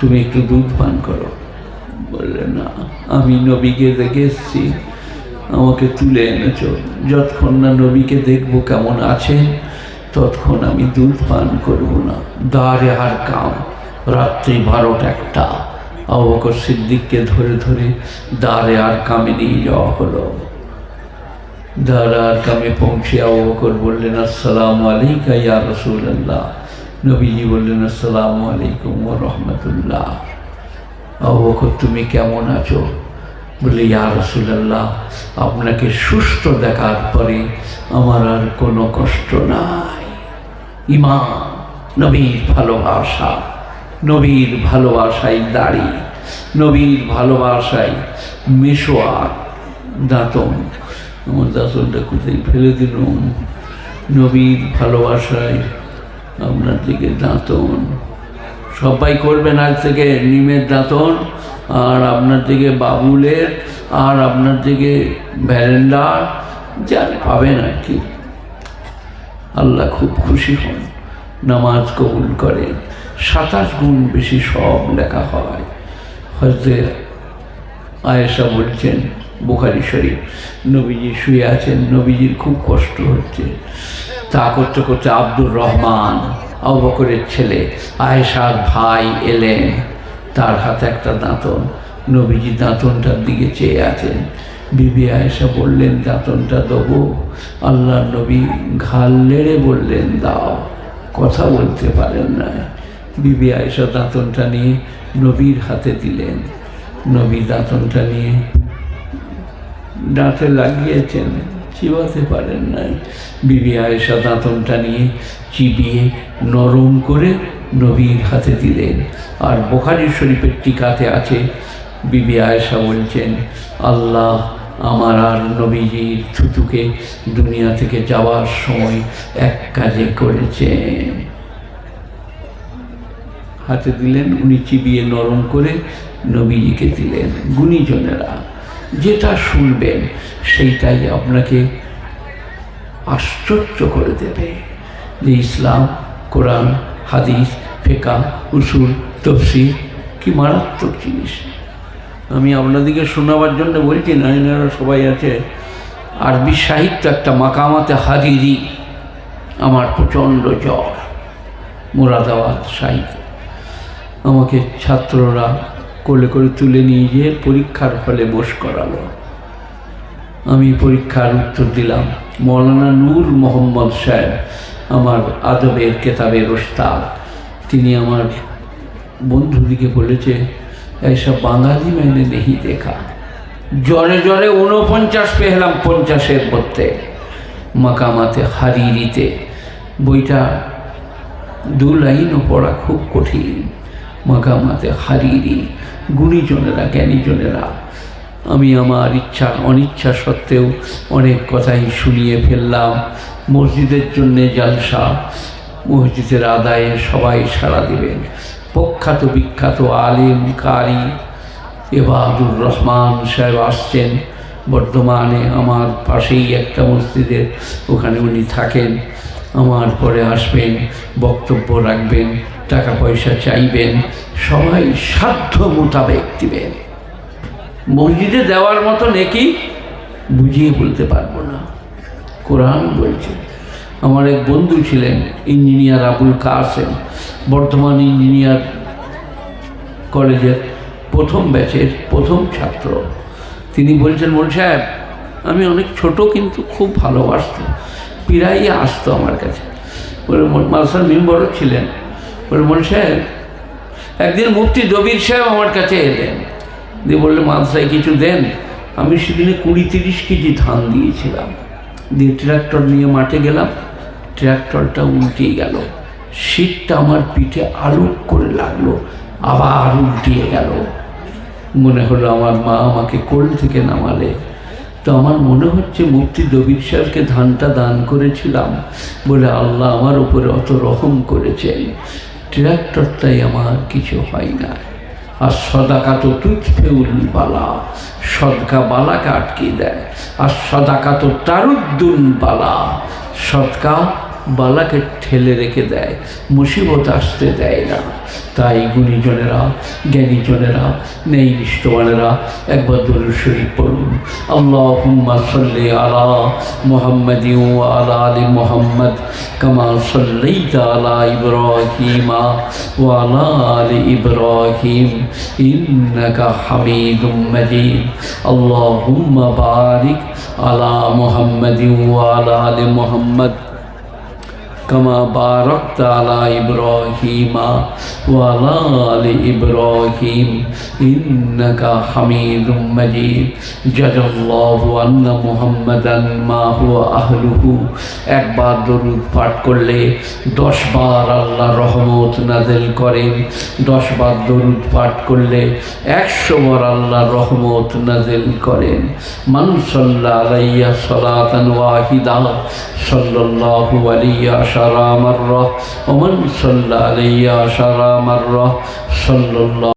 তুমি একটু দুধ পান করো। বললে, না, আমি নবীকে দেখে এসছি। আমাকে তুলে এনেছো। যতক্ষণ না নবীকে দেখব কেমন আছেন ততক্ষণ আমি দুধ পান করব না। দাঁড়ে আর কাম। রাত্রি বারোটা একটা। অবকর সিদ্দিককে ধরে ধরে দাঁড়ে আর কামে নিয়ে যাওয়া হলো। দাঁড়ে আর কামে পৌঁছে অবকর বললেন, আসসালামু আলাইকা ইয়া রসুল্লাহ নবীজি বললেন, আসসালামু আলাইকুম ও রহমতুল্লাহ। অবকর তুমি কেমন আছো? বলে, ইয়া রসুল্লাহ আপনাকে সুস্থ দেখার পরে আমার আর কোনো কষ্ট নাই। ইমান নবীর ভালোবাসা, নবীর ভালোবাসায় দাড়ি, নবীর ভালোবাসায় মেশোয়ার দাঁতন। আমার দাঁতনটা কোথায় ফেলে দিলাম? নবীর ভালোবাসায় আপনার দিকে দাঁতন। সবাই করবেন আজ থেকে নিমের দাঁতন, আর আপনার দিকে বাবুলের, আর আপনার দিকে ভ্যারেন্ডার যা পাবেন আর কি। আল্লাহ খুব খুশি হন, নামাজ কবুল করেন। সাতাশ গুণ বেশি সব লেখা হয়। হজরত আয়েশা বলছেন, বুখারি শরীফ, নবীজি শুয়ে আছেন, নবীজির খুব কষ্ট হচ্ছে। তা করতে করতে আব্দুর রহমান অবকরের ছেলে আয়েশার ভাই এলেন। তার হাতে একটা দাঁতন। নবীজি দাঁতনটার দিকে চেয়ে আছেন। বিবি আয়েশা বললেন, দাঁতনটা দেবো? আল্লাহ নবী ঘাল লেড়ে বললেন, দাও। কথা বলতে পারেন না। বিবি আয়েশা দাঁতনটা নিয়ে নবীর হাতে দিলেন। নবী দাঁতনটা নিয়ে দাঁতে লাগিয়েছেন। চিবাতে পারেন নাই। বিবি আয়েশা দাঁতনটা নিয়ে চিবিয়ে নরম করে নবীর হাতে দিলেন। আর বোখারি শরীফের টিকাতে আছে, বিবি আয়েশা বলছেন, আল্লাহ আমার আর নবীজির থুতুকে দুনিয়া থেকে যাওয়ার সময় এক কাজে করেছেন। হাতে দিলেন, উনি চিবিয়ে নরম করে নবীজিকে দিলেন। গুণীজনেরা যেটা শুনবেন, সেইটাই আপনাকে আশ্চর্য করে দেবে। যে ইসলাম, কোরআন, হাদিস, ফেকা, উসুল তফসির কি মারাত্মক জিনিস। আমি আপনাদেরকে শোনাবার জন্য বলছি না এনারা সবাই আছে, আরবি সাহিত্য একটা মাকামাতে হাজিরি, আমার প্রচণ্ড জ্বর, মোরাদাবাদ সাহিত্য। আমাকে ছাত্ররা কোলে করে তুলে নিয়ে গিয়ে পরীক্ষার ফলে বস করালো। আমি পরীক্ষার উত্তর দিলাম, মৌলানা নূর মোহাম্মদ সাহেব, আমার আদবের কেতাবের ওস্তাদ। তিনি আমার বন্ধুদিকে বলেছে, এইসব বাঙালি মেনে নেই দেখা। জ্বরে জ্বরে ঊনপঞ্চাশ পেহলাম পঞ্চাশের মধ্যে। মাকামাতে হারিরিতে। বইটা দু লাইনও পড়া খুব কঠিন। মাকামাতে হারিরি গুণীজনেরা, জ্ঞানীজনেরা, আমি আমার ইচ্ছা, অনিচ্ছা সত্ত্বেও অনেক কথাই শুনিয়ে ফেললাম। মসজিদের জন্যে জালসা, মসজিদের আদায়ে সবাই সাড়া দেবেন। প্রখ্যাত, বিখ্যাত আলিম কারি এবাদুর রহমান সাহেব আসছেন। বর্ধমানে আমার পাশেই একটা মসজিদের, ওখানে উনি থাকেন। আমার পরে আসবেন, বক্তব্য রাখবেন। টাকা পয়সা চাইবেন, সবাই সাধ্য মোতাবেক দিবেন। মসজিদে দেওয়ার মতো নেকি বুঝিয়ে বলতে পারব না। কোরআন বলছে, আমার এক বন্ধু ছিলেন, ইঞ্জিনিয়ার আবুল কাসেম, বর্ধমান ইঞ্জিনিয়ার কলেজের প্রথম ব্যাচের প্রথম ছাত্র। তিনি বলছেন মোল সাহেব, আমি অনেক ছোট কিন্তু খুব ভালোবাসত প্রায়ই আসতো আমার কাছে। বলে মালসার মেম্বর ছিলেন। বলে মোল সাহেব একদিন মুফতি দবির সাহেব আমার কাছে এলেন। দিয়ে বললে মালসায় কিছু দেন? আমি সেদিনে কুড়ি তিরিশ কেজি ধান দিয়েছিলাম। দিয়ে ট্রাক্টর নিয়ে মাঠে গেলাম। ট্রাক্টরটা উল্টিয়ে গেল। শীতটা আমার পিঠে আলুক করে লাগল, আবার উল্টিয়ে গেল। মনে হলো আমার মা আমাকে কোল থেকে নামালে। তো আমার মনে হচ্ছে মুক্তি দবির সাহেবকে ধানটা দান করেছিলাম বলে আল্লাহ আমার উপরে অত রহম করেছেন। ট্রাক্টরটাই আমার কিছু হয় না। আর সদাকা তো তুৎফেউল বালা, সদকা বালাকে আটকে দেয়। আর সদাকা তো তারুদ্দুল বালা, সদকা বালাকে ঠেলে রেখে দেয়, মুসিবত আসতে দেয় না। তাই গুণীজনেরা, জ্ঞানীজনেরা নেই নিষ্ঠবানেরা একবার দরুদ শরীফ পড়ুন। আল্লাহ সাল্লি আলা মোহাম্মদ আলা আলী মোহাম্মদ কামা সাল্লাইতা আলা ইব্রাহিমা ওয়ালা আলী ইব্রাহিম ইন্নাকা হামিদুম মাজিদ। আল্লাহুম্মা বারিক আলা মোহাম্মদ ওয়ালা আলী মোহাম্মদ كما باركت على إبراهيم وعلى آل إبراهيم إنك حميد مجيد جزا الله أن محمدا ما هو أهله একবার দরুদ পাঠ করলে দশ বার আল্লাহ রহমত নাজেল করেন দশ বার দরুদ পাঠ করলে একশো বার আল্লাহ রহমত নাজেল করেন মান সাল্লা আলাইয়া সালাতান ওয়াহিদা সাল্লাল্লাহু عشر مرة ومن صلى علي عشر مرة صلى الله